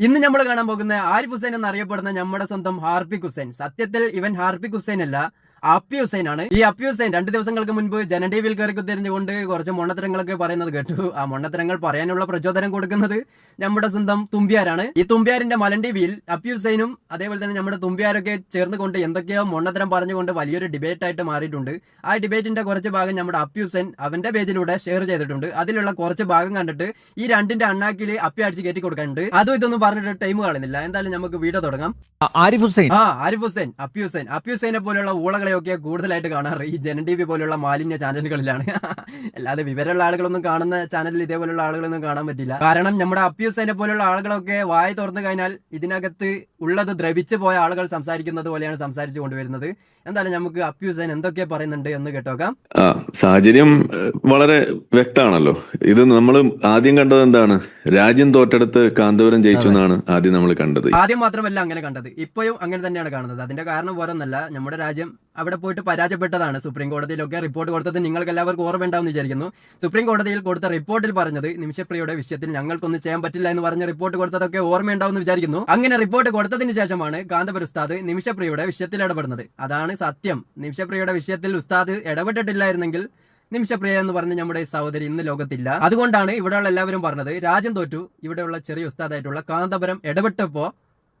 ഇന്ന് നമ്മൾ കാണാൻ പോകുന്ന ആരിഫ് ഹുസൈൻ എന്നറിയപ്പെടുന്ന നമ്മുടെ സ്വന്തം ഹാർപ്പിക് ഹുസൈൻ. സത്യത്തിൽ ഇവൻ ഹാർപ്പിക് ഹുസൈൻ അല്ല. അപ്പി ഹുസൈൻ ആണ് ഈ അപ്പി ഹുസൈൻ രണ്ട് ദിവസങ്ങൾക്ക് മുൻപ് ജന ടി വിയിൽ കയറി കുത്തിരിഞ്ഞുകൊണ്ട് കുറച്ച് മൊണ്ണത്തരങ്ങളൊക്കെ പറയുന്നത് കേട്ടു. ആ മൊണ്ണത്തരങ്ങൾ പറയാനുള്ള പ്രചോദനം കൊടുക്കുന്നത് നമ്മുടെ സ്വന്തം തുമ്പ്യാരാണ്. ഈ തുമ്പ്യാരിന്റെ മലൻ ടി വിയിൽ അപ്പി ഹുസൈനും അതേപോലെ തന്നെ നമ്മുടെ തുമ്പ്യാരൊക്കെ ചേർന്നുകൊണ്ട് എന്തൊക്കെയോ മൊണ്ണത്തരം പറഞ്ഞുകൊണ്ട് വലിയൊരു ഡിബേറ്റ് ആയിട്ട് മാറിയിട്ടുണ്ട്. ആ ഡിബേറ്റിന്റെ കുറച്ച് ഭാഗം നമ്മുടെ അപ്പി ഹുസൈൻ അവന്റെ പേജിലൂടെ ഷെയർ ചെയ്തിട്ടുണ്ട്. അതിലുള്ള കുറച്ച് ഭാഗം കണ്ടിട്ട് ഈ രണ്ടിന്റെ അണ്ണാക്കിൽ അപ്പി അടിച്ച് കയറ്റി കൊടുക്കാനുണ്ട്. അതും ഇതൊന്നും പറഞ്ഞിട്ട് ടൈം കളയുന്നില്ല. എന്തായാലും നമുക്ക് വീഡിയോ തുടങ്ങാം. ആരിഫ് ഹുസൈൻ. ആ ആരിഫ് ഹുസൈൻ അപ്പി ഹുസൈൻ. അപ്പി ഹുസൈനെ പോലെയുള്ള ഊളകളെയൊക്കെ കൂടുതലായിട്ട് കാണാറ്. ഈ ജനൻ ടി വി പോലുള്ള മാലിന്യ ചാനലുകളിലാണ്. അല്ലാതെ വിവരമുള്ള ആളുകളൊന്നും കാണുന്ന ചാനലിൽ ഇതേപോലുള്ള ആളുകളൊന്നും കാണാൻ പറ്റില്ല. കാരണം നമ്മുടെ അപ്പി പോലുള്ള ആളുകളൊക്കെ വായ തുറന്നു കഴിഞ്ഞാൽ ഇതിനകത്ത് ഉള്ളത് ദ്രവിച്ചു പോയ ആളുകൾ സംസാരിക്കുന്നത് പോലെയാണ് സംസാരിച്ചു കൊണ്ടുവരുന്നത്. എന്തായാലും നമുക്ക് അപ്പി ഹുസൈൻ എന്തൊക്കെ പറയുന്നുണ്ട് എന്ന് കേട്ടോക്കാം. സാഹചര്യം വളരെ വ്യക്തമാണല്ലോ. ഇത് നമ്മൾ ആദ്യം കണ്ടത് എന്താണ്? രാജ്യം തോറ്റെടുത്ത് കാന്തപുരം ജയിച്ചു എന്നാണ് ആദ്യം നമ്മൾ കണ്ടത്. ആദ്യം മാത്രമല്ല അങ്ങനെ കണ്ടത്. ഇപ്പോഴും അങ്ങനെ തന്നെയാണ് കാണുന്നത്. അതിന്റെ കാരണം വേറൊന്നല്ല നമ്മുടെ രാജ്യം അവിടെ പോയിട്ട് പരാജയപ്പെട്ടതാണ് സുപ്രീം കോടതിയിലൊക്കെ റിപ്പോർട്ട് കൊടുത്തത് നിങ്ങൾക്ക് എല്ലാവർക്കും ഓർമ്മയുണ്ടാവും വിചാരിക്കുന്നു. സുപ്രീം കോടതിയിൽ കൊടുത്ത റിപ്പോർട്ടിൽ പറഞ്ഞത് നിമിഷപ്രിയയുടെ വിഷയത്തിൽ ഞങ്ങൾക്കൊന്നും ചെയ്യാൻ പറ്റില്ല എന്ന് പറഞ്ഞ റിപ്പോർട്ട് കൊടുത്തതൊക്കെ ഓർമ്മയുണ്ടാവും വിചാരിക്കുന്നു. അങ്ങനെ റിപ്പോർട്ട് കൊടുത്തതിന് ശേഷമാണ് കാന്തപുര ഉസ്താദ് നിമിഷപ്രിയയുടെ വിഷയത്തിൽ ഇടപെടുന്നത്. അതാണ് സത്യം. നിമിഷപ്രിയയുടെ വിഷയത്തിൽ ഉസ്താദ് ഇടപെട്ടിട്ടില്ലായിരുന്നെങ്കിൽ നിമിഷപ്രിയ എന്ന് പറഞ്ഞ നമ്മുടെ സഹോദരി ഇന്ന് ലോകത്തില്ല. അതുകൊണ്ടാണ് ഇവിടെയുള്ള എല്ലാവരും പറഞ്ഞത് രാജ്യം തോറ്റു. ഇവിടെയുള്ള ചെറിയ ഉസ്താദായിട്ടുള്ള കാന്തപുരം ഇടപെട്ടപ്പോൾ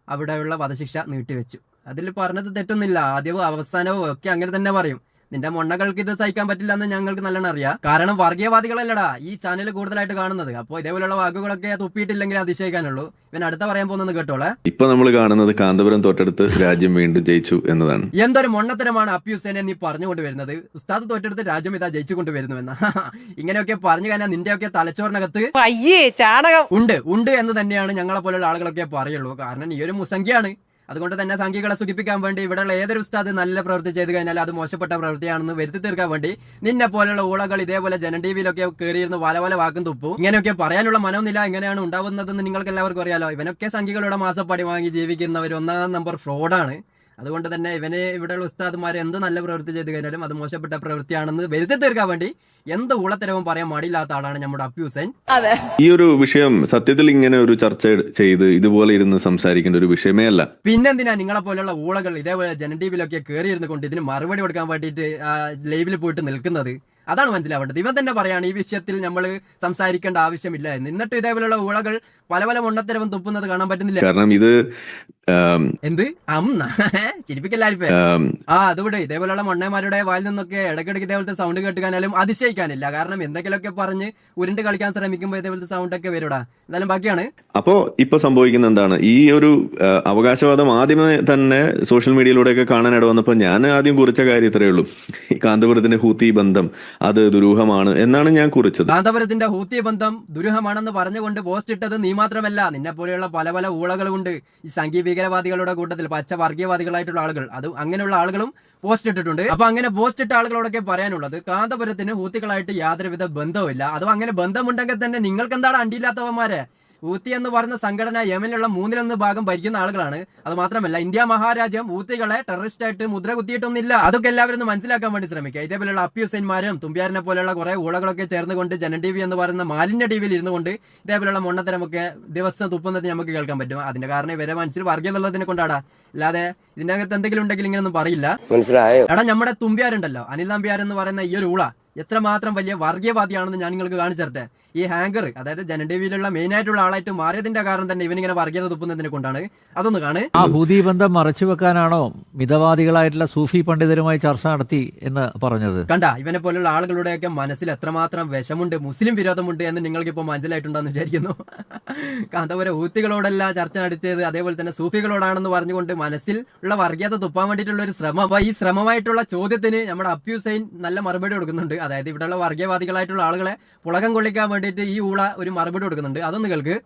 അവിടെയുള്ള വധശിക്ഷ നീട്ടിവെച്ചു. അതിൽ പറഞ്ഞത് തെറ്റൊന്നുമില്ല. ആദ്യവും അവസാനവും ഒക്കെ അങ്ങനെ തന്നെ പറയും. നിന്റെ മൊണ്ണകൾക്ക് ഇത് സഹിക്കാൻ പറ്റില്ല എന്ന് ഞങ്ങൾക്ക് നല്ലോണം അറിയാം. കാരണം വർഗീയവാദികളല്ലടാ ഈ ചാനൽ കൂടുതലായിട്ട് കാണുന്നത്. അപ്പോൾ ഇതേപോലെയുള്ള വാക്കുകളൊക്കെ തുപ്പിയിട്ടില്ലെങ്കിൽ അതിശയിക്കാനുള്ളൂ. ഇവൻ അടുത്ത പറയാൻ പോകുന്നത് കേട്ടോളെ. ഇപ്പൊ നമ്മൾ കാണുന്നത് കാന്തപുരം തൊട്ടടുത്ത് രാജ്യം വീണ്ടും ജയിച്ചു എന്നതാണ്. എന്തൊരു മൊണ്ണത്തരമാണ് അപ്പി ഹുസൈനെ നീ പറഞ്ഞുകൊണ്ട് വരുന്നത്. ഉസ്താദ് തൊട്ടടുത്ത് രാജ്യം ഇതാ ജയിച്ചു ജയിച്ചുകൊണ്ട് വരുന്നുവെന്ന ഇങ്ങനെയൊക്കെ പറഞ്ഞു കഴിഞ്ഞാൽ നിന്റെയൊക്കെ തലച്ചോറിനകത്ത് അയ്യേ ചാണകം. ഉണ്ട് ഉണ്ട് എന്ന് തന്നെയാണ് ഞങ്ങളെ പോലുള്ള ആളുകളൊക്കെ പറയുള്ളൂ. കാരണം ഈ ഒരു മുസംഖ്യയാണ്. അതുകൊണ്ട് തന്നെ സംഖ്യകളെ സുഖിപ്പിക്കാൻ വേണ്ടി ഇവിടെയുള്ള ഏതൊരു ഉസ്താദ് നല്ല പ്രവൃത്തി ചെയ്ത് കഴിഞ്ഞാൽ അത് മോശപ്പെട്ട പ്രവൃത്തിയാണെന്ന് വരുത്തി തീർക്കാൻ വേണ്ടി നിന്നെ പോലെയുള്ള ഊളകൾ ഇതേപോലെ ജന ടി വിയിലൊക്കെ കയറിയിരുന്ന് വല വല വാക്കും തുപ്പും. ഇങ്ങനെയൊക്കെ പറയാനുള്ള മനോനില എങ്ങനെയാണ് ഉണ്ടാവുന്നതെന്ന് നിങ്ങൾക്ക് എല്ലാവർക്കും അറിയാലോ. ഇവനൊക്കെ സംഖ്യകളുടെ മാസപ്പടി വാങ്ങി ജീവിക്കുന്നവർ ഒന്നാം നമ്പർ ഫ്രോഡാണ് അതുകൊണ്ട് തന്നെ ഇവനെ ഇവിടെയുള്ള ഉസ്താദ്മാർ എന്ത് നല്ല പ്രവൃത്തി ചെയ്ത് കഴിഞ്ഞാലും അത് മോശപ്പെട്ട പ്രവൃത്തിയാണെന്ന് വരുത്തി തീർക്കാൻ വേണ്ടി എന്ത് ഉളത്തരവും പറയാൻ മടിയില്ലാത്ത ആളാണ് നമ്മുടെ അപ്പി ഹുസൈൻ. അതെ. ഈ ഒരു വിഷയം സത്യത്തിൽ ഇങ്ങനെ ഒരു ചർച്ച ചെയ്ത് ഇതുപോലെ ഇരുന്ന് സംസാരിക്കേണ്ട ഒരു വിഷയമേ അല്ല. പിന്നെന്തിനാ നിങ്ങളെ പോലെയുള്ള ഊളകൾ ഇതേപോലെ ജന ടി വിയിലൊക്കെ കയറി ഇരുന്ന് കൊണ്ട് ഇതിന് മറുപടി കൊടുക്കാൻ വേണ്ടിയിട്ട് ലൈവിൽ പോയിട്ട് നിൽക്കുന്നത്? അതാണ് മനസ്സിലാവേണ്ടത്. ഇവൻ തന്നെ പറയാണ് ഈ വിഷയത്തിൽ നമ്മൾ സംസാരിക്കേണ്ട ആവശ്യമില്ല എന്ന്. എന്നിട്ട് ഇതേപോലെയുള്ള ഊളകൾ പല പല മുണ്ണത്തരവും തുപ്പുന്നത് കാണാൻ പറ്റുന്നില്ല. കാരണം ഇത് എന്ത്? അമ്മ ചിരിപ്പിക്കല്ലാരിപ്പേ ആം, അതുവിടെ ഇതേപോലെയുള്ള മണ്ണന്മാരുടെ വായിൽ നിന്നൊക്കെ ഇടയ്ക്കിടയ്ക്ക് ഇതേപോലത്തെ സൗണ്ട് കേട്ടുകാനാലും അതിശയിക്കാനില്ല. കാരണം എന്തെങ്കിലുമൊക്കെ പറഞ്ഞ് ഉരുണ്ട് കളിക്കാൻ ശ്രമിക്കുമ്പോ ഇതേപോലത്തെ സൗണ്ട് ഒക്കെ വരൂടാ. എന്തായാലും ബാക്കിയാണ്. അപ്പോ ഇപ്പൊ സംഭവിക്കുന്ന എന്താണ്? ഈ ഒരു അവകാശവാദം ആദ്യമേ തന്നെ സോഷ്യൽ മീഡിയയിലൂടെയൊക്കെ കാണാൻ ഇട വന്നപ്പോൾ ഞാൻ ആദ്യം കുറിച്ച കാര്യം ഇത്രയേ ഉള്ളൂ. ഈ കാന്തപുരത്തിന്റെ ഹൂത്തി ബന്ധം അത് ദുരൂഹമാണ് എന്നാണ് ഞാൻ കുറിച്ചത്. കാന്തപുരത്തിന്റെ ഹൂത്തി ബന്ധം ദുരൂഹമാണെന്ന് പറഞ്ഞുകൊണ്ട് പോസ്റ്റ് ഇട്ടത് നീ മാത്രമല്ല. നിന്നെ പോലെയുള്ള പല പല ഊളകളുണ്ട് ഈ സംഘീയ ഭീകരവാദികളുടെ കൂട്ടത്തിൽ പച്ച വർഗീയവാദികളായിട്ടുള്ള ആളുകൾ അത് അങ്ങനെയുള്ള ആളുകളും പോസ്റ്റ് ഇട്ടിട്ടുണ്ട്. അപ്പൊ അങ്ങനെ പോസ്റ്റ് ഇട്ട ആളുകളോടൊക്കെ പറയാനുള്ളത് കാന്തപുരത്തിന് ഹൂത്തികളായിട്ട് യാതൊരുവിധ ബന്ധവുമില്ല. അതോ അങ്ങനെ ബന്ധമുണ്ടെങ്കിൽ തന്നെ നിങ്ങൾക്ക് എന്താണ് അണ്ടിയില്ലാത്തവന്മാരെ? ഊത്തി എന്ന് പറയുന്ന സംഘടന യമനിലുള്ള മൂന്നിലൊന്ന് ഭാഗം ഭരിക്കുന്ന ആളുകളാണ്. അത് മാത്രമല്ല ഇന്ത്യ മഹാരാജ്യം ഊത്തികളെ ടെററിസ്റ്റ് ആയിട്ട് മുദ്ര കുത്തിയിട്ടൊന്നുമില്ല. അതൊക്കെ എല്ലാവരും മനസ്സിലാക്കാൻ വേണ്ടി ശ്രമിക്കുക. ഇതേപോലെയുള്ള അപ്പി ഹുസൈൻമാരും തുമ്പ്യാരനെ പോലെയുള്ള കുറെ ഊളകളൊക്കെ ചേർന്നുകൊണ്ട് ജന ടി വി എന്ന് പറയുന്ന മാലിന്യ ടി വിയിൽ ഇരുന്നുകൊണ്ട് ഇതേപോലെയുള്ള മൊണ്ണത്തരമൊക്കെ ദിവസം തുപ്പുന്നത് നമുക്ക് കേൾക്കാൻ പറ്റും. അതിന്റെ കാരണം ഇവരെ മനസ്സിൽ വർഗീയതുള്ളതിനെ കൊണ്ടാടാ. അല്ലാതെ ഇതിനകത്ത് എന്തെങ്കിലും ഉണ്ടെങ്കിൽ ഇങ്ങനെയൊന്നും പറയില്ല. മനസ്സിലായോ? എടാ നമ്മുടെ തുമ്പ്യാരുണ്ടല്ലോ. അനിൽ നമ്പ്യാർ എന്ന് പറയുന്ന ഈ ഒരു ഊള. എത്രമാത്രം വലിയ വർഗീയവാദിയാണെന്ന് ഞാൻ നിങ്ങൾക്ക് കാണിച്ചു തരട്ടെ ഈ ഹാങ്കർ അതായത് ജന ടി മെയിൻ ആയിട്ടുള്ള ആളായിട്ട് മാറിയതിന്റെ കാരണം തന്നെ ഇവനിങ്ങനെ വർഗീയത തുപ്പുന്നതിനെ കൊണ്ടാണ്. അതൊന്ന് കാണ്. ആ ഹൂതി ബന്ധം മറച്ചു വെക്കാനാണോ മിതവാദികളായിട്ടുള്ള സൂഫി പണ്ഡിതരുമായി ചർച്ച നടത്തി എന്ന് പറഞ്ഞത്? കണ്ട ഇവനെ പോലുള്ള ആളുകളുടെയൊക്കെ മനസ്സിൽ എത്രമാത്രം വിഷമുണ്ട് മുസ്ലിം വിരോധമുണ്ട് എന്ന് നിങ്ങൾക്ക് ഇപ്പോൾ മനസ്സിലായിട്ടുണ്ടെന്ന് വിചാരിക്കുന്നു. കാന്തപുര ഊത്തികളോടല്ല ചർച്ച നടത്തിയത് അതേപോലെ തന്നെ സൂഫികളോടാണെന്ന് പറഞ്ഞുകൊണ്ട് മനസ്സിൽ ഉള്ള വർഗീയത തുപ്പാൻ വേണ്ടിയിട്ടുള്ള ഒരു ശ്രമം അപ്പൊ ഈ ശ്രമമായിട്ടുള്ള ചോദ്യത്തിന് നമ്മുടെ അപ്യൂസൈൻ നല്ല മറുപടി കൊടുക്കുന്നുണ്ട്. അതായത് ഇവിടെയുള്ള വർഗീയവാദികളായിട്ടുള്ള ആളുകളെ പുളകം കൊള്ളിക്കാൻ വേണ്ടിയിട്ട് ഈ ഊള ഒരു മറുപടി കൊടുക്കുന്നുണ്ട്. അതൊന്ന് കേൾക്ക്.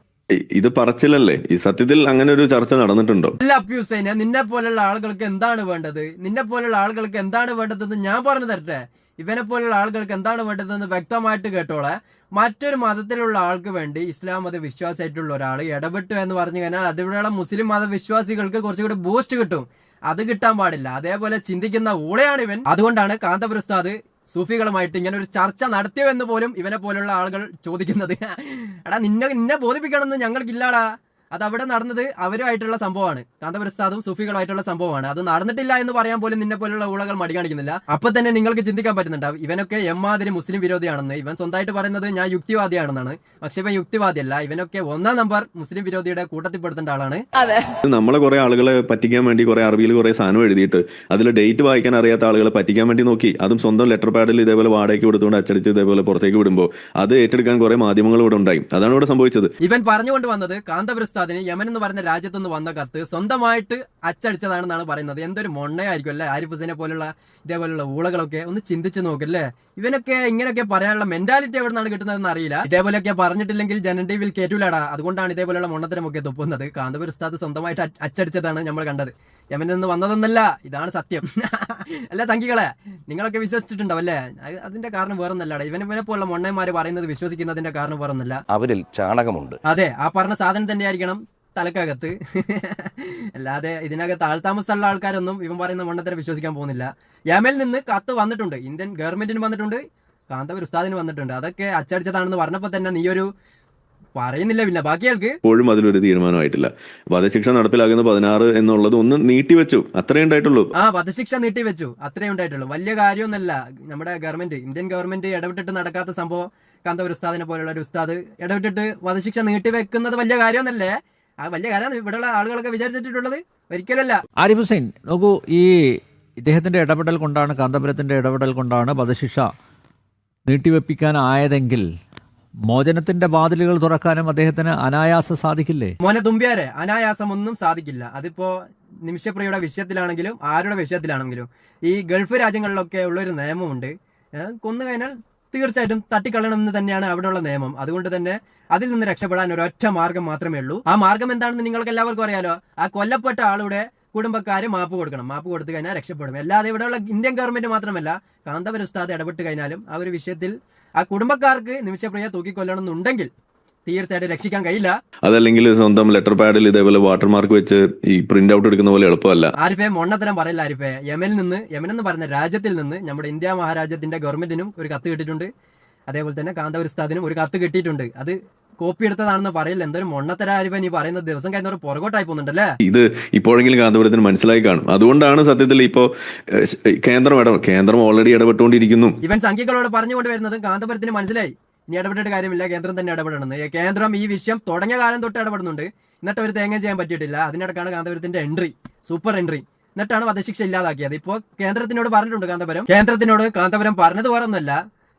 ഇത് പറച്ചിലല്ലേ? ഈ സത്യത്തിൽ അങ്ങനെ ഒരു ചർച്ച നടന്നിട്ടുണ്ടോ? അല്ല അപ്പി നിന്നെ പോലുള്ള ആളുകൾക്ക് എന്താണ് വേണ്ടത്? നിന്നെ പോലുള്ള ആളുകൾക്ക് എന്താണ് വേണ്ടതെന്ന് ഞാൻ പറഞ്ഞു തരട്ടെ. ഇവനെ പോലുള്ള ആളുകൾക്ക് എന്താണ് വേണ്ടതെന്ന് വ്യക്തമായിട്ട് കേട്ടോളെ. മറ്റൊരു മതത്തിലുള്ള ആൾക്ക് വേണ്ടി ഇസ്ലാം മത വിശ്വാസമായിട്ടുള്ള ഒരാൾ ഇടപെട്ടു എന്ന് പറഞ്ഞു കഴിഞ്ഞാൽ അതിവിടെയുള്ള മുസ്ലിം മതവിശ്വാസികൾക്ക് കുറച്ചുകൂടി ബൂസ്റ്റ് കിട്ടും. അത് കിട്ടാൻ പാടില്ല. അതേപോലെ ചിന്തിക്കുന്ന ഊളയാണ് ഇവൻ. അതുകൊണ്ടാണ് കാന്തപുരസ്താദ് സൂഫികളുമായിട്ട് ഇങ്ങനെ ഒരു ചർച്ച നടത്തിയോ എന്ന് പോലും ഇവനെ പോലുള്ള ആളുകൾ ചോദിക്കുന്നത്. എടാ നിന്നെ നിന്നെ ബോധിപ്പിക്കണമെന്ന് ഞങ്ങൾക്കില്ലാടാ. അത് അവിടെ നടന്നത് അവരുമായിട്ടുള്ള സംഭവമാണ്. കാന്തപുരസ്താദും സുഫികളുമായിട്ടുള്ള സംഭവമാണ്. അത് നടന്നിട്ടില്ല എന്ന് പറയാൻ പോലും നിന്നെ പോലുള്ള ഊളകൾ മടി കാണിക്കുന്നില്ല. അപ്പൊ തന്നെ നിങ്ങൾക്ക് ചിന്തിക്കാൻ പറ്റുന്നുണ്ടാവും ഇവനൊക്കെ എമ്മാതിരി മുസ്ലിം വിരോധിയാണെന്ന്. ഇവൻ സ്വന്തമായിട്ട് പറയുന്നത് ഞാൻ യുക്തിവാദിയാണെന്നാണ്. പക്ഷെ ഇവൻ യുക്തിവാദിയല്ല. ഇവനൊക്കെ ഒന്നാം നമ്പർ മുസ്ലിം വിരോധിയുടെ കൂട്ടത്തിൽപ്പെടുത്തേണ്ട ആളാണ്. അതെ. നമ്മളെ കുറെ ആളുകളെ പറ്റിക്കാൻ വേണ്ടി കുറെ അറബിയിൽ കുറെ സാധനം എഴുതിയിട്ട് അതിൽ ഡേറ്റ് വായിക്കാൻ അറിയാത്ത ആളുകളെ പറ്റിക്കാൻ വേണ്ടി നോക്കി. അതും സ്വന്തം ലെറ്റർ പാഡിൽ ഇതേപോലെ വാടകയ്ക്ക് കൊടുത്തുകൊണ്ട് അച്ചടിച്ച് ഇതേപോലെ പുറത്തേക്ക് വിടുമ്പോൾ അത് ഏറ്റെടുക്കാൻ കുറെ മാധ്യമങ്ങൾ ഇവിടെ ഉണ്ടായി. അതാണ് ഇവിടെ സംഭവിച്ചത്. ഇവൻ പറഞ്ഞുകൊണ്ട് വന്നത് കാന്തപുരസ്താദിന് യമൻ എന്ന് പറയുന്ന രാജ്യത്ത് നിന്ന് വന്ന കത്ത് സ്വന്തമായിട്ട് അച്ചടിച്ചതാണെന്നാണ് പറയുന്നത്. എന്തൊരു മൊണ്ണയായിരിക്കും അല്ലേ? ആരിഫ് ഹുസൈനെ പോലുള്ള ഇതേപോലുള്ള ഊളകളൊക്കെ ഒന്ന് ചിന്തിച്ച് നോക്കല്ലേ ഇവനൊക്കെ ഇങ്ങനെയൊക്കെ പറയാനുള്ള മെന്റാലിറ്റി എവിടെ നിന്നാണ് കിട്ടുന്നതെന്ന് അറിയില്ല. ഇതേപോലെയൊക്കെ പറഞ്ഞിട്ടില്ലെങ്കിൽ ജനൻ ടി വിയിൽ കേറ്റൂലടാ. അതുകൊണ്ടാണ് ഇതേപോലെയുള്ള മൊണ്ണത്തരമൊക്കെ തുപ്പുന്നത്. കാന്തപുരസ്താദ് സ്വന്തമായിട്ട് അച്ചടിച്ചതാണ് നമ്മൾ കണ്ടത്. യമൻ നിന്ന് വന്നതൊന്നല്ല. ഇതാണ് സത്യം. അല്ല സംഖികളെ നിങ്ങളൊക്കെ വിശ്വസിച്ചിട്ടുണ്ടോ അല്ലേ? അതിന്റെ കാരണം വേറൊന്നല്ലടാ. ഇവനെ ഇവനെ പോലുള്ള മൊണ്ണന്മാര് പറയുന്നത് വിശ്വസിക്കുന്നതിന്റെ കാരണം വേറൊന്നല്ല. അവരിൽ ചാണകമുണ്ട്. അതെ ആ പറഞ്ഞ സാധനം തന്നെയായിരിക്കണം തലക്കകത്ത്. അല്ലാതെ ഇതിനകത്ത് ആൾതാമസമുള്ള ആൾക്കാരൊന്നും ഇവൻ പറയുന്ന മണ്ണത്തരം വിശ്വസിക്കാൻ പോകുന്നില്ല. യമനിൽ നിന്ന് കത്ത് വന്നിട്ടുണ്ട്. ഇന്ത്യൻ ഗവൺമെന്റിന് വന്നിട്ടുണ്ട്. കാന്തവർ ഉസ്താദിന് വന്നിട്ടുണ്ട്. അതൊക്കെ അച്ചടിച്ചതാണെന്ന് പറഞ്ഞപ്പോ തന്നെ നീ ഒരു പറയുന്നില്ല പിന്നെ. ബാക്കിയാൾക്ക് ഇപ്പോഴും അതിലൊരു തീരുമാനമായിട്ടില്ല. വധശിക്ഷ നടപ്പിലാക്കുന്ന പതിനാറ് എന്നുള്ളത് ഒന്ന് നീട്ടിവെച്ചു അത്രേ ഉണ്ടായിട്ടുള്ളൂ. ആ വധശിക്ഷ നീട്ടിവെച്ചു അത്രേ ഉണ്ടായിട്ടുള്ളൂ. വലിയ കാര്യമൊന്നുമല്ല. നമ്മുടെ ഗവൺമെന്റ് ഇന്ത്യൻ ഗവൺമെന്റ് ഇടപെട്ടിട്ട് നടക്കാത്ത സംഭവം കാന്തപുര ഉസ്താദിനെ പോലുള്ള ഒരു ഉസ്താദ് ഇടപെട്ടിട്ട് വധശിക്ഷ നീട്ടിവെക്കുന്നത് വലിയ കാര്യമൊന്നുമല്ല? ആ വലിയ കാര്യമാണ്. ഇവിടെയുള്ള ആളുകളൊക്കെ വിചാരിച്ചിട്ടുള്ളത് ഒരിക്കലല്ല ആരിഫ് ഹുസൈൻ നോക്കൂ ഈ ഇദ്ദേഹത്തിന്റെ ഇടപെടൽ കൊണ്ടാണ് കാന്തപുരത്തിന്റെ ഇടപെടൽ കൊണ്ടാണ് വധശിക്ഷ നീട്ടിവെപ്പിക്കാനായതെങ്കിൽ മോചനത്തിന്റെ വാതിലുകൾ തുറക്കാനും അദ്ദേഹത്തിന് അനായാസം സാധിക്കില്ലേ? മോനെ തുമ്പ്യാരെ അനായാസം ഒന്നും സാധിക്കില്ല. അതിപ്പോ നിമിഷപ്രിയയുടെ വിഷയത്തിലാണെങ്കിലും ആരുടെ വിഷയത്തിലാണെങ്കിലും ഈ ഗൾഫ് രാജ്യങ്ങളിലൊക്കെ ഉള്ളൊരു നിയമമുണ്ട്. കൊന്നു കഴിഞ്ഞാൽ തീർച്ചയായിട്ടും തട്ടിക്കളയണം എന്ന് തന്നെയാണ് അവിടെയുള്ള നിയമം. അതുകൊണ്ട് തന്നെ അതിൽ നിന്ന് രക്ഷപ്പെടാൻ ഒരൊറ്റ മാർഗം മാത്രമേ ഉള്ളൂ. ആ മാർഗം എന്താണെന്ന് നിങ്ങൾക്ക് എല്ലാവർക്കും അറിയാലോ. ആ കൊല്ലപ്പെട്ട ആളുടെ കുടുംബക്കാർ മാപ്പ് കൊടുക്കണം. മാപ്പ് കൊടുത്തു കഴിഞ്ഞാൽ രക്ഷപ്പെടും. അല്ലാതെ ഇവിടെയുള്ള ഇന്ത്യൻ ഗവൺമെന്റ് മാത്രമല്ല കാന്തപുര ഉസ്താദ് ഇടപെട്ട് കഴിഞ്ഞാലും ആ ഒരു വിഷയത്തിൽ ആ കുടുംബക്കാർക്ക് നിമിഷപ്രിയ തൂക്കിക്കൊല്ലണം എന്നുണ്ടെങ്കിൽ തീർച്ചയായിട്ടും രക്ഷിക്കാൻ കഴിയില്ല. അതല്ലെങ്കിൽ സ്വന്തം ലെറ്റർ പാഡിൽ ഇതേപോലെ വാട്ടർമാർക്ക് വെച്ച് ഈ പ്രിന്റ് ഔട്ട് എടുക്കുന്ന പോലെ എളുപ്പമല്ല. ആരിഫെ മൊണ്ണത്തരം പറയില്ല ആരിഫെ. യമനിൽ നിന്ന് യമൻ എന്ന് പറയുന്ന രാജ്യത്തിൽ നിന്ന് നമ്മുടെ ഇന്ത്യ മഹാരാജ്യത്തിന്റെ ഗവൺമെന്റിനും ഒരു കത്ത് കിട്ടിയിട്ടുണ്ട്. അതേപോലെ തന്നെ കാന്തപുര ഉസ്താദിനും ഒരു കത്ത് കിട്ടിയിട്ടുണ്ട്. അത് കോപ്പി എടുത്തതാണെന്ന് പറയില്ല. എന്തൊരു മൊണ്ണത്തര ആരിഫെ നീ പറയുന്ന ദിവസം കഴിഞ്ഞ പുറകോട്ടായി പോകുന്നുണ്ടല്ലേ? ഇത് ഇപ്പോഴെങ്കിലും കാന്തപുരത്തിന് മനസ്സിലായി കാണും. അതുകൊണ്ടാണ് സത്യത്തിൽ ഇപ്പോ കേന്ദ്രം കേന്ദ്രം ഓൾറെഡി ഇടപെട്ടുകൊണ്ടിരിക്കുന്നു. ഇവൻ സംഖ്യകളോട് പറഞ്ഞുകൊണ്ട് വരുന്നത് കാന്തപുരത്തിന് മനസ്സിലായി. ഇനി ഇടപെട്ടിട്ട് കാര്യമില്ല. കേന്ദ്രം തന്നെ ഇടപെടണമെന്ന് കേന്ദ്രം ഈ വിഷയം തുടങ്ങിയ കാലം തൊട്ട് ഇടപെടുന്നുണ്ട്. എന്നിട്ട് അവർ തേങ്ങ ചെയ്യാൻ പറ്റിയിട്ടില്ല. അതിനിടക്കാണ് കാന്തപുരത്തിന്റെ എൻട്രി സൂപ്പർ എൻട്രി. എന്നിട്ടാണ് വധശിക്ഷ ഇല്ലാതാക്കിയത്. ഇപ്പോൾ കേന്ദ്രത്തിനോട് പറഞ്ഞിട്ടുണ്ട് കാന്തപുരം കേന്ദ്രത്തിനോട് കാന്തപുരം പറഞ്ഞത് വേറൊന്നുമല്ല.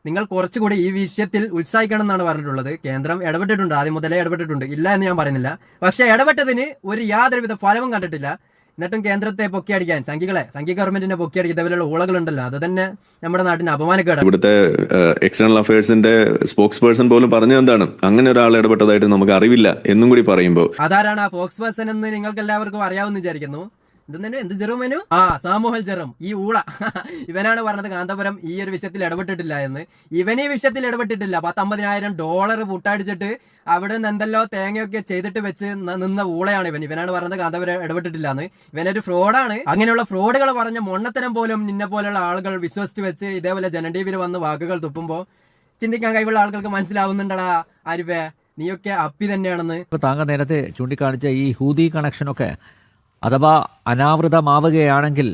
നിങ്ങൾ കുറച്ചുകൂടി ഈ വിഷയത്തിൽ ഉത്സാഹിക്കണം എന്നാണ് പറഞ്ഞിട്ടുള്ളത്. കേന്ദ്രം ഇടപെട്ടിട്ടുണ്ട്. ആദ്യം മുതലേ ഇടപെട്ടിട്ടുണ്ട്. ഇല്ല എന്ന് ഞാൻ പറയുന്നില്ല. പക്ഷേ ഇടപെട്ടതിന് ഒരു യാതൊരുവിധ ഫലവും കണ്ടിട്ടില്ല. എന്നിട്ടും കേന്ദ്രത്തെ പൊക്കിയടിക്കാൻ സംഘികളെ സംഘി ഗവൺമെന്റിനെ പൊക്കിയടിക്കുക ഇതേപോലെയുള്ള ഊളകളുണ്ടല്ലോ. അത് തന്നെ നമ്മുടെ നാട്ടിന് അപമാനക്കേടാണ്. ഇവിടുത്തെ എക്സ്റ്റേണൽ അഫയേഴ്സിന്റെ സ്പോക്സ് പേഴ്സൺ പോലും പറഞ്ഞു എന്താണ്? അങ്ങനെ ഒരാൾ ഇടപെട്ടതായിട്ട് നമുക്ക് അറിവില്ല എന്നും കൂടി പറയുമ്പോൾ. അതാരാണ് ആ സ്പോക്സ് പേഴ്സൺ എന്ന് നിങ്ങൾക്ക് എല്ലാവർക്കും അറിയാവുന്ന വിചാരിക്കുന്നു. എന്തെന്നെ എന്ത് ജെറും മനു? ആ സാമൂഹൽ ജെറും ഈ ഊള. ഇവനാണ് പറഞ്ഞത് കാന്തപുരം ഈ ഒരു വിഷയത്തിൽ ഇടപെട്ടിട്ടില്ല എന്ന്. ഇവൻ ഈ വിഷയത്തിൽ ഇടപെട്ടിട്ടില്ല. പത്തമ്പതിനായിരം ഡോളർ പുട്ടടിച്ചിട്ട് അവിടെ നിന്ന് എന്തെല്ലോ തേങ്ങയൊക്കെ ചെയ്തിട്ട് വെച്ച് നിന്ന ഊളയാണ് ഇവൻ. ഇവനാണ് പറഞ്ഞത് കാന്തപുരം ഇടപെട്ടിട്ടില്ല എന്ന്. ഇവനൊരു ഫ്രോഡാണ്. അങ്ങനെയുള്ള ഫ്രോഡുകൾ പറഞ്ഞ മൊണ്ണത്തരം പോലും നിന്നെ പോലെയുള്ള ആളുകൾ വിശ്വസിച്ച് വെച്ച് ഇതേപോലെ ജനടീവിൽ വന്ന് വാക്കുകൾ തുപ്പുമ്പോൾ ചിന്തിക്കാൻ കഴിവുള്ള ആളുകൾക്ക് മനസ്സിലാവുന്നുണ്ടടാ ആരിപ്പേ നീയൊക്കെ അപ്പി തന്നെയാണെന്ന്. താങ്ക താങ്കൾ നേരത്തെ ചൂണ്ടിക്കാണിച്ച ഈ ഹൂതി കണക്ഷനൊക്കെ അഥവാ അനാവൃതമാവുകയാണെങ്കിൽ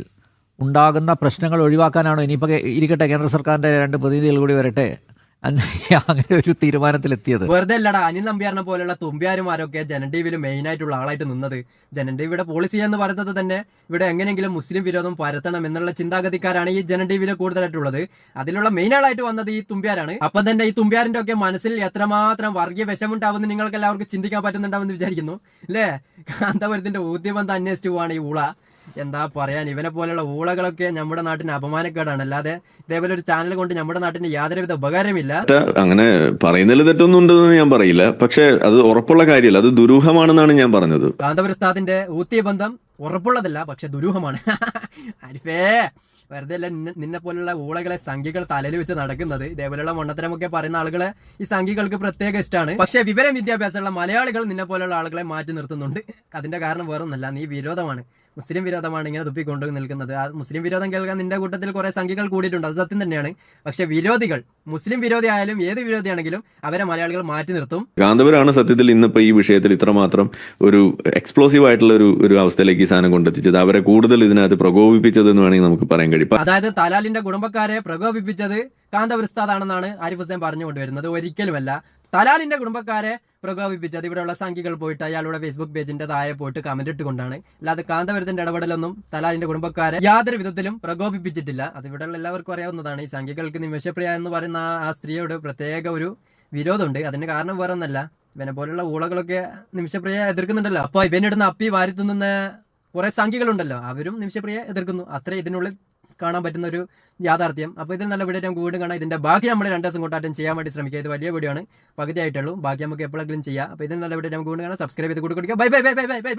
ഉണ്ടാകുന്ന പ്രശ്നങ്ങൾ ഒഴിവാക്കാനാണോ ഇനിയിപ്പോൾ ഇരിക്കട്ടെ കേന്ദ്ര സർക്കാരിന്റെ രണ്ട് പ്രതിനിധികൾ കൂടി വരട്ടെ? അങ്ങനെ ഒരു തീരുമാനത്തിലെത്തിയത്. വെറുതെ അല്ലടാ അനിൽ നമ്പ്യാറിനെ പോലുള്ള തുമ്പ്യാരുമാരൊക്കെ ജനൻ ടിവിയിൽ മെയിൻ ആയിട്ടുള്ള ആളായിട്ട് നിന്നത്. ജനൻ ടിവിയുടെ പോളിസി എന്ന് പറയുന്നത് തന്നെ ഇവിടെ എങ്ങനെയെങ്കിലും മുസ്ലിം വിരോധം പരത്തണം എന്നുള്ള ചിന്താഗതിക്കാരാണ് ഈ ജനൻ ടിവിയിൽ കൂടുതലായിട്ടുള്ളത്. അതിലുള്ള മെയിൻ ആളായിട്ട് വന്നത് ഈ തുമ്പ്യാരാണ്. അപ്പം തന്നെ ഈ തുമ്പ്യാറിന്റെ ഒക്കെ മനസ്സിൽ എത്രമാത്രം വർഗീയ വിഷമുണ്ടാവുമെന്ന് നിങ്ങൾക്ക് എല്ലാവർക്കും ചിന്തിക്കാൻ പറ്റുന്നുണ്ടാവുമെന്ന് വിചാരിക്കുന്നു. അല്ലേ? കാന്തപുരത്തിന്റെ ഊദ്യമന്തം അന്വേഷിച്ചു പോവാണ് ഈ ഊള എന്താ പറയാൻ ഇവനെ പോലെയുള്ള ഊളകളൊക്കെ നമ്മുടെ നാട്ടിന് അപമാനക്കേടാണ്. അല്ലാതെ ഇതേപോലെ ഒരു ചാനൽ കൊണ്ട് നമ്മുടെ നാട്ടിന് യാതൊരുവിധ ഉപകാരമില്ല അങ്ങനെ പറയുന്നതിൽ തെറ്റൊന്നും ഉണ്ടെന്ന് ഞാൻ പറയില്ല. പക്ഷെ അത് ഉറപ്പുള്ള കാര്യമല്ല. അത് ദുരൂഹമാണെന്നാണ് ഞാൻ പറഞ്ഞത്. കാന്തപുരസ്താദിന്റെ ഊത്തിയ ബന്ധം ഉറപ്പുള്ളതല്ല പക്ഷെ ദുരൂഹമാണ്. അരിഫേ! വെറുതെ അല്ല നിന്നെ പോലുള്ള ഊളകളെ സംഖ്യകൾ തലയിൽ വെച്ച് നടക്കുന്നത്. ഇതേപോലെയുള്ള മണ്ണത്തരമൊക്കെ പറയുന്ന ആളുകളെ ഈ സംഖ്യകൾക്ക് പ്രത്യേക ഇഷ്ടമാണ് പക്ഷേ വിവരം വിദ്യാഭ്യാസമുള്ള മലയാളികൾ നിന്നെ പോലുള്ള ആളുകളെ മാറ്റി നിർത്തുന്നുണ്ട്. അതിന്റെ കാരണം വേറൊന്നല്ല നീ വിരോധമാണ്. മുസ്ലിം വിരോധമാണ് ഇങ്ങനെ തുപ്പി തുപ്പിക്കൊണ്ട് നിൽക്കുന്നത്. ആ മുസ്ലിം വിരോധം കേൾക്കാൻ നിന്റെ കൂട്ടത്തിൽ കുറെ സംഖ്യകൾ കൂടിയിട്ടുണ്ട്. അത് സത്യം തന്നെയാണ്. പക്ഷെ വിരോധികൾ മുസ്ലിം വിരോധി ആയാലും ഏത് വിരോധിയാണെങ്കിലും അവരെ മലയാളികൾ മാറ്റി നിർത്തും. കാന്തപുരാണ് സത്യത്തിൽ ഇന്നിപ്പോ ഈ വിഷയത്തിൽ ഇത്രമാത്രം ഒരു എക്സ്പ്ലോസീവ് ആയിട്ടുള്ള ഒരു ഒരു അവസ്ഥയിലേക്ക് ഈ സാധനം കൊണ്ടെത്തിച്ചത്. അവരെ കൂടുതൽ ഇതിനകത്ത് പ്രകോപിപ്പിച്ചത് എന്ന് വേണമെങ്കിൽ നമുക്ക് പറയാൻ കഴിയും. അതായത് തലാലിന്റെ കുടുംബക്കാരെ പ്രകോപിപ്പിച്ചത് കാന്തപുരസ്താദാണെന്നാണ് ആരിഫ് ഹുസൈൻ പറഞ്ഞുകൊണ്ടുവരുന്നത് ഒരിക്കലുമല്ല. തലാലിന്റെ കുടുംബക്കാരെ പ്രകോപിപ്പിച്ചത്. ഇവിടെയുള്ള സംഖ്യകൾ പോയിട്ട് അയാളുടെ ഫേസ്ബുക്ക് പേജിന്റെ താഴെ പോയിട്ട് കമന്റ് ഇട്ടുകൊണ്ടാണ്. അല്ലാതെ കാന്തപുരത്തിന്റെ ഇടപെടലൊന്നും തലാലിന്റെ കുടുംബക്കാരെ യാതൊരു വിധത്തിലും പ്രകോപിപ്പിച്ചിട്ടില്ല. അത് ഇവിടെയുള്ള എല്ലാവർക്കും അറിയാവുന്നതാണ്. ഈ സംഖ്യകൾക്ക് നിമിഷപ്രിയ എന്ന് പറയുന്ന ആ- സ്ത്രീയോട് പ്രത്യേക ഒരു വിരോധമുണ്ട്. അതിന് കാരണം വേറെ ഒന്നല്ല ഇവനെ പോലുള്ള ഊളകളൊക്കെ നിമിഷപ്രിയ എതിർക്കുന്നുണ്ടല്ലോ. അപ്പൊ ഇവനിടുന്ന അപ്പി വാരി തിന്നുന്ന കുറെ സംഖ്യകളുണ്ടല്ലോ. അവരും നിമിഷപ്രിയ എതിർക്കുന്നു. അത്ര ഇതിനുള്ളിൽ കാണാൻ പറ്റുന്ന ഒരു യാഥാർത്ഥ്യം. അപ്പോൾ ഇതിൽ നല്ല വീഡിയോ നമുക്ക് വീണ്ടും കാണാം. ഇതിന്റെ ബാക്കി നമ്മൾ രണ്ട് ദിവസം കൊണ്ടാട്ടം ചെയ്യാൻ വേണ്ടി ശ്രമിക്കുക. ഇത് വലിയ വീഡിയോ ആണ്. പകുതി ആയിട്ടുള്ളൂ ബാക്കി നമുക്ക് എപ്പോഴെങ്കിലും ചെയ്യാം. അപ്പോൾ ഇതിൽ നല്ല വീഡിയോ നമുക്ക് വീണ്ടും കാണാം. സബ്സ്ക്രൈബ് ചെയ്ത് കൂടി കൊടുക്കുക bye bye bye bye bye